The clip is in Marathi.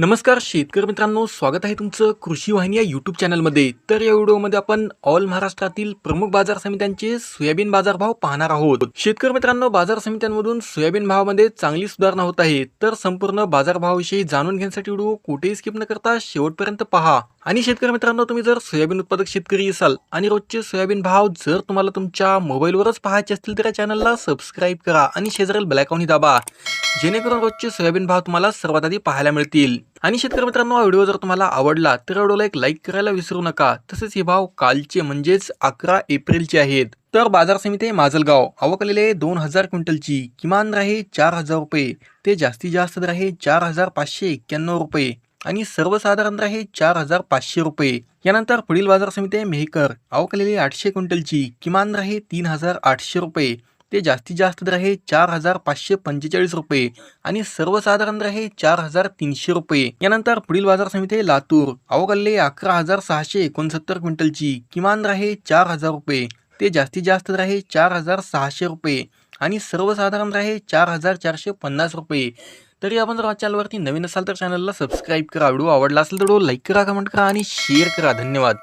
नमस्कार शेतकरी मित्रांनो स्वागत आहे तुमचं कृषी वाहिनी या यूट्यूब चॅनलमध्ये तर या व्हिडिओमध्ये आपण ऑल महाराष्ट्रातील प्रमुख बाजार समित्यांचे सोयाबीन बाजारभाव पाहणार आहोत. शेतकरी मित्रांनो बाजार समित्यांमधून सोयाबीन भावामध्ये चांगली सुधारणा होत आहे. तर संपूर्ण बाजारभावाविषयी जाणून घेण्यासाठी व्हिडिओ कुठेही स्किप न करता शेवटपर्यंत पहा. आणि शेतकरी मित्रांनो तुम्ही जर सोयाबीन उत्पादक शेतकरी असाल आणि रोजचे सोयाबीन भाव जर तुम्हाला तुमच्या मोबाईलवरच पाहायचे असतील तर या चॅनलला सबस्क्राईब करा आणि शेजारील ब्लॅकॉनही दाबा. जेणेकरून रोजचे सोयाबीन भाव तुम्हाला सर्वात आधी पाहायला मिळतील. आणि शेतकरी मित्रांनो हा व्हिडिओ जर तुम्हाला आवडला तर व्हिडिओला एक लाईक करायला विसरू नका. तसेच हे भाव कालचे म्हणजेच अकरा एप्रिलचे आहेत. तर बाजार समिती आहे माजलगाव आवकलेले दोन हजार क्विंटलची. किमान राहे चार हजार रुपये. ते जास्तीत जास्त राहे आहे चार हजार पाचशे एक्क्याण्णव रुपये. आणि सर्वसाधारण राहे चार हजार पाचशे रुपये. यानंतर पुढील बाजार समिती आहे मेहकर आवकलेली आठशे क्विंटलची. किमान राहे तीन हजार आठशे रुपये. ते जास्तीत जास्त दर आहे चार हजार पाचशे पंचेचाळीस रुपये आणि सर्वसाधारण दर आहे चार हजार तीनशे रुपये. यानंतर पुढील बाजार समिती आहे लातूर. आवक अकरा हजार सहाशे एकोणसत्तर क्विंटलची किमान दर आहे चार हजार रुपये. ते जास्तीत जास्त दर आहे चार हजार सहाशे रुपये आणि सर्वसाधारण दर आहे चार हजार चारशे पन्नास रुपये. तरी आपण जर चॅनलवरती नवीन असाल तर चॅनलला सबस्क्राईब करा. व्हिडिओ आवडला असेल तर लाईक करा कमेंट करा आणि शेअर करा. धन्यवाद.